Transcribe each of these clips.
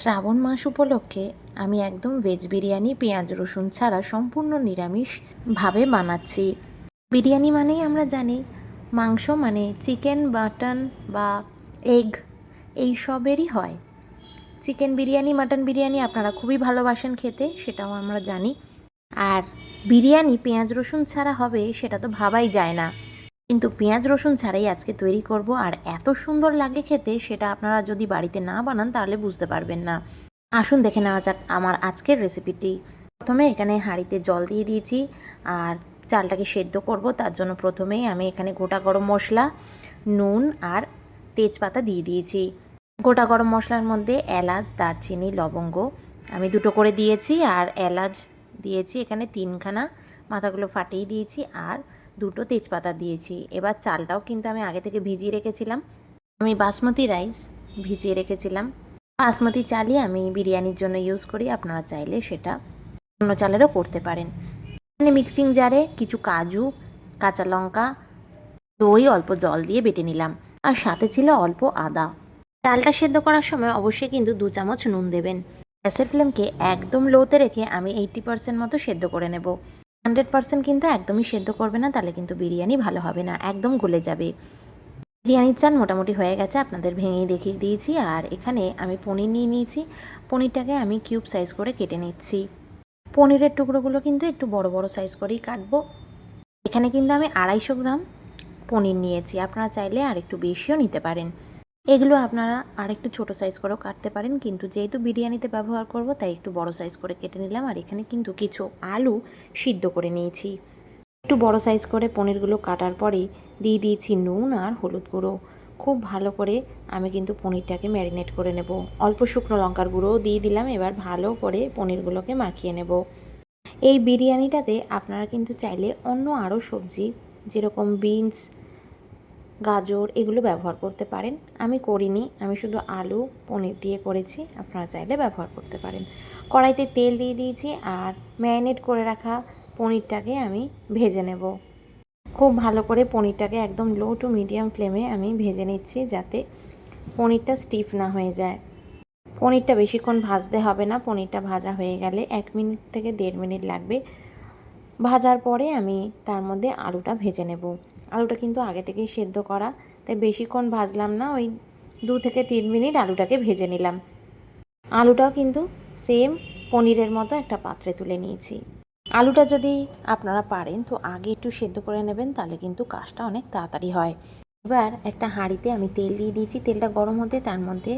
শ্রাবণ মাস উপলক্ষে আমি একদম ভেজ বিরিয়ানি, পেঁয়াজ, রসুন ছাড়া সম্পূর্ণ নিরামিষভাবে বানাচ্ছি। বিরিয়ানি মানেই আমরা জানি মাংস মানে চিকেন মাটন বা এগ এই সবেরই হয়। চিকেন বিরিয়ানি মাটন বিরিয়ানি আপনারা খুবই ভালোবাসেন খেতে, সেটাও আমরা জানি। আর বিরিয়ানি, পেঁয়াজ, রসুন ছাড়া হবে, সেটা তো ভাবাই যায় না। কিন্তু পেঁয়াজ রসুন ছাড়াই আজকে তৈরি করব আর এত সুন্দর লাগে খেতে সেটা আপনারা যদি বাড়িতে না বানান তাহলে বুঝতে পারবেন না। আসুন দেখে নেওয়া যাক আমার আজকের রেসিপিটি। প্রথমে এখানে হাঁড়িতে জল দিয়ে দিয়েছি আর চালটাকে সেদ্ধ করব। তার জন্য প্রথমেই আমি এখানে গোটা গরম মশলা, নুন আর তেজপাতা দিয়ে দিয়েছি। গোটা গরম মশলার মধ্যে এলাচ, দারচিনি, লবঙ্গ আমি দুটো করে দিয়েছি আর এলাচ দিয়েছি এখানে তিনখানা। মাথাগুলো ফাটিয়ে দিয়েছি আর দুটো তেজপাতা দিয়েছি। এবার চালটাও কিন্তু আমি আগে থেকে ভিজিয়ে রেখেছিলাম। আমি বাসমতি রাইস ভিজিয়ে রেখেছিলাম। বাসমতি চালই আমি বিরিয়ানির জন্য ইউজ করি, আপনারা চাইলে সেটা অন্য চালেরও করতে পারেন। এখানে মিক্সিং জারে কিছু কাজু, কাঁচা লঙ্কা, দই অল্প জল দিয়ে বেটে নিলাম। আর সাথে ছিল অল্প আদা। ডালটা সেদ্ধ করার সময় অবশ্যই কিন্তু দু চামচ নুন দেবেন। গ্যাসের ফ্লেমকে একদম লোতে রেখে আমি এইটটি পার্সেন্ট মতো সেদ্ধ করে নেব। হান্ড্রেড পার্সেন্ট কিন্তু একদমই সেদ্ধ করবে না, তাহলে কিন্তু বিরিয়ানি ভালো হবে না, একদম গলে যাবে। বিরিয়ানির চাল মোটামুটি হয়ে গেছে, আপনাদের ভেঙেই দেখিয়ে দিয়েছি, আর এখানে আমি পনির নিয়ে নিয়েছি। পনিরটাকে আমি কিউব সাইজ করে কেটে নিচ্ছি। পনিরের টুকরোগুলো কিন্তু একটু বড় বড় সাইজ করেই কাটবো। এখানে কিন্তু আমি আড়াইশো গ্রাম পনির নিয়েছি, আপনারা চাইলে আর একটু বেশিও নিতে পারেন। এগুলো আপনারা আর একটু ছোটো সাইজ করেও কাটতে পারেন। কিন্তু যেহেতু বিরিয়ানিতে ব্যবহার করব, তাই একটু বড় সাইজ করে কেটে নিলাম। আর এখানে কিন্তু কিছু আলু সিদ্ধ করে নিয়েছি। একটু বড় সাইজ করে পনিরগুলো কাটার পরেই দিয়ে দিয়েছি নুন আর হলুদ গুঁড়ো। খুব ভালো করে আমি কিন্তু পনিরটাকে ম্যারিনেট করে নেব। অল্প শুকনো লঙ্কার গুঁড়োও দিয়ে দিলাম। এবার ভালো করে পনিরগুলোকে মাখিয়ে নেব। এই বিরিয়ানিটাতে আপনারা কিন্তু চাইলে অন্য আরও সবজি, যেরকম বিনস গাজর এগুলো ব্যবহার করতে পারেন। আমি করিনি, আমি শুধু আলু, পনির দিয়ে করেছি, আপনারা চাইলে ব্যবহার করতে পারেন। কড়াইতে তেল দিয়ে দিয়েছি আর ম্যারিনেট করে রাখা পনিরটাকে আমি ভেজে নেব। খুব ভালো করে পনিরটাকে একদম লো টু মিডিয়াম ফ্লেমে আমি ভেজে নিচ্ছি যাতে পনিরটা স্টিফ না হয়ে যায়। পনিরটা বেশিক্ষণ ভাজতে হবে না, পনিরটা ভাজা হয়ে গেলে এক মিনিট থেকে দেড় মিনিট লাগবে। ভাজার পরে আমি তার মধ্যে আলুটা ভেজে নেব। আলুটা কিন্তু আগে থেকেই সেদ্ধ করা, তাই বেশিক্ষণ ভাজলাম না, ওই দু থেকে তিন মিনিট আলুটাকে ভেজে নিলাম। আলুটাও কিন্তু সেম পনিরের মতো একটা পাত্রে তুলে নিয়েছি। আলুটা যদি আপনারা পারেন, তো আগে একটু সেদ্ধ করে নেবেন, তাহলে কিন্তু কাজটা অনেক তাড়াতাড়ি হয়। এবার একটা হাঁড়িতে আমি তেল দিয়ে দিয়েছি, তেলটা গরম হতে তার মধ্যে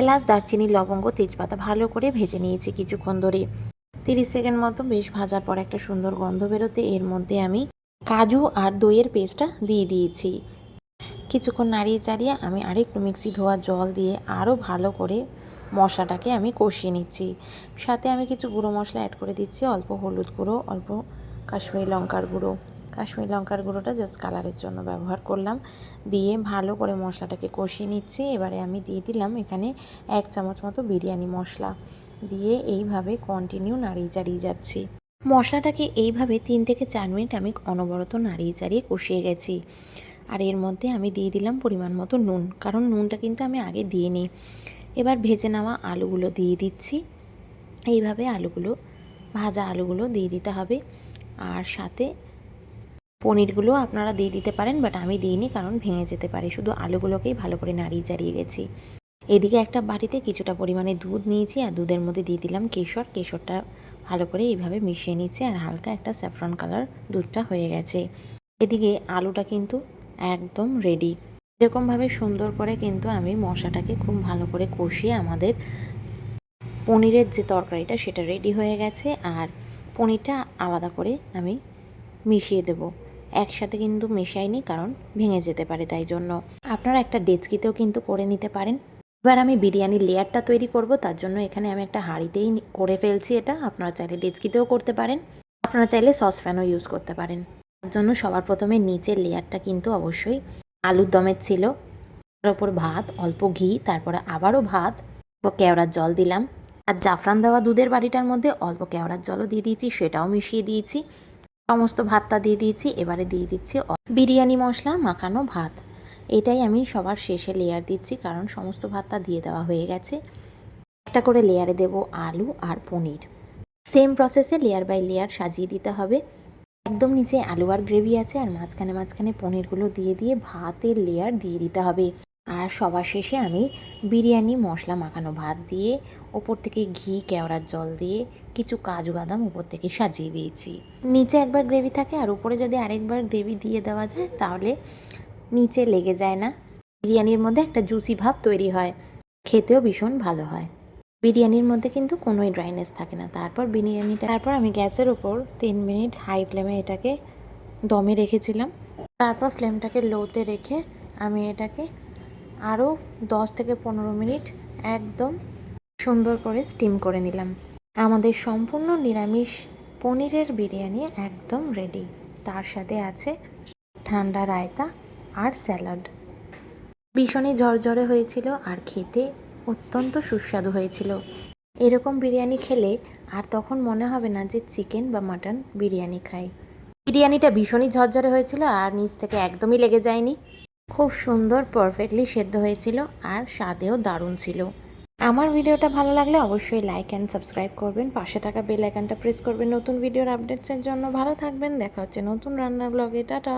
এলাচ, দারচিনি, লবঙ্গ, তেজপাতা ভালো করে ভেজে নিয়েছি কিছুক্ষণ ধরে। তিরিশ সেকেন্ড মতো বেশ ভাজার পর একটা সুন্দর গন্ধ বেরোতে এর মধ্যে আমি কাজু আর দইয়ের পেস্টটা দিয়ে দিয়েছি। কিছুক্ষণ নাড়িয়ে চাড়িয়ে আমি আরেকটু মিক্সি ধোয়া জল দিয়ে আরও ভালো করে মশলাটাকে আমি কষিয়ে নিচ্ছি। সাথে আমি কিছু গুঁড়ো মশলা অ্যাড করে দিচ্ছি, অল্প হলুদ গুঁড়ো, অল্প কাশ্মীরি লঙ্কার গুঁড়ো। কাশ্মীরি লঙ্কার গুঁড়োটা জাস্ট কালারের জন্য ব্যবহার করলাম। দিয়ে ভালো করে মশলাটাকে কষিয়ে নিচ্ছি। এবারে আমি দিয়ে দিলাম এখানে এক চামচ মতো বিরিয়ানি মশলা। দিয়ে এইভাবে কন্টিনিউ নাড়িয়ে চাড়িয়ে যাচ্ছি। মশলাটাকে এইভাবে তিন থেকে চার মিনিট আমি অনবরত নাড়িয়ে চাড়িয়ে কষিয়ে গেছি। আর এর মধ্যে আমি দিয়ে দিলাম পরিমাণ মতো নুন, কারণ নুনটা কিন্তু আমি আগে দিয়ে নিই এবার ভেজে নেওয়া আলুগুলো দিয়ে দিচ্ছি। এইভাবে আলুগুলো, ভাজা আলুগুলো দিয়ে দিতে হবে। আর সাথে পনিরগুলো আপনারা দিয়ে দিতে পারেন, বাট আমি দিইনি কারণ ভেঙে যেতে পারে। শুধু আলুগুলোকেই ভালো করে নাড়িয়ে চাড়িয়ে গেছি। এদিকে একটা বাটিতে কিছুটা পরিমাণে দুধ নিয়েছি আর দুধের মধ্যে দিয়ে দিলাম কেশর। কেশরটা ভালো করে এইভাবে মিশিয়ে নিচ্ছি আর হালকা একটা স্যাফরন কালার দুধটা হয়ে গেছে। এদিকে আলুটা কিন্তু একদম রেডি এরকমভাবে সুন্দর করে কিন্তু আমি মশলাটাকে খুব ভালো করে কষিয়ে আমাদের পনিরের যে তরকারিটা সেটা রেডি হয়ে গেছে আর পনিরটা আলাদা করে আমি মিশিয়ে দেব। একসাথে কিন্তু মেশাইনি কারণ ভেঙে যেতে পারে তাই জন্য। আপনারা একটা ডেচকিতেও কিন্তু করে নিতে পারেন। এবার আমি বিরিয়ানির লেয়ারটা তৈরি করব, তার জন্য এখানে আমি একটা হাঁড়িতেই করে ফেলছি এটা। আপনারা চাইলে ডেচকিতেও করতে পারেন, আপনারা চাইলে সসপ্যানও ইউজ করতে পারেন। তার জন্য সবার প্রথমে নিচের লেয়ারটা কিন্তু অবশ্যই আলুর দমের ছিল, তার ওপর ভাত, অল্প ঘি, তারপরে আবারও ভাত কেওড়ার জল দিলাম। আর জাফরান দেওয়া দুধের বাড়িটার মধ্যে অল্প কেওড়ার জলও দিয়ে দিয়েছি, সেটাও মিশিয়ে দিয়েছি। সমস্ত ভাতটা দিয়ে দিয়েছি, এবারে দিয়ে দিচ্ছি বিরিয়ানি মশলা, মাখানো ভাত। এটাই আমি সবার শেষে লেয়ার দিচ্ছি, কারণ সমস্ত ভাতটা দিয়ে দেওয়া হয়ে গেছে। একটা করে লেয়ারে দেব আলু আর পনির। সেম প্রসেসে লেয়ার বাই লেয়ার সাজিয়ে দিতে হবে। একদম নিচে আলু আর গ্রেভি আছে, আর মাঝখানে মাঝখানে পনিরগুলো দিয়ে দিয়ে ভাতের লেয়ার দিয়ে দিতে হবে। আর সবার শেষে আমি বিরিয়ানি, মশলা মাখানো ভাত দিয়ে ওপর থেকে ঘি, কেওড়ার জল দিয়ে কিছু কাজু বাদাম উপর থেকে সাজিয়ে দিয়েছি। নিচে একবার গ্রেভি থাকে, আর উপরে যদি আরেকবার গ্রেভি দিয়ে দেওয়া যায়, তাহলে নিচে লেগে যায় না। বিরিয়ানির মধ্যে একটা জুসি ভাব তৈরি হয়। খেতেও ভীষণ ভালো হয়। বিরিয়ানির মধ্যে কিন্তু কোনোই ড্রাইনেস থাকে না। তারপর বিরিয়ানিটা তারপর আমি গ্যাসের ওপর তিন মিনিট হাই ফ্লেমে এটাকে দমে রেখেছিলাম। তারপর ফ্লেমটাকে লোতে রেখে আমি এটাকে আরও দশ থেকে পনেরো মিনিট একদম সুন্দর করে স্টিম করে নিলাম। আমাদের সম্পূর্ণ নিরামিষ পনিরের বিরিয়ানি একদম রেডি তার সাথে আছে ঠান্ডা রায়তা আর স্যালাড। ভীষণই ঝরঝরে হয়েছিল আর খেতে অত্যন্ত সুস্বাদু হয়েছিল। এরকম বিরিয়ানি খেলে আর তখন মনে হবে না যে চিকেন বা মাটন বিরিয়ানি খাই বিরিয়ানিটা ভীষণই ঝরঝরে হয়েছিল আর নিচ থেকে একদমই লেগে যায়নি। খুব সুন্দর পারফেক্টলি সেদ্ধ হয়েছিল আর স্বাদেও দারুণ ছিল। আমার ভিডিওটা ভালো লাগলে অবশ্যই লাইক অ্যান্ড সাবস্ক্রাইব করবেন। পাশে থাকা বেল আইকনটা প্রেস করবেন। নতুন ভিডিওর আপডেটসের জন্য ভালো থাকবেন। দেখা হচ্ছে নতুন রান্নার ব্লগে টাটা!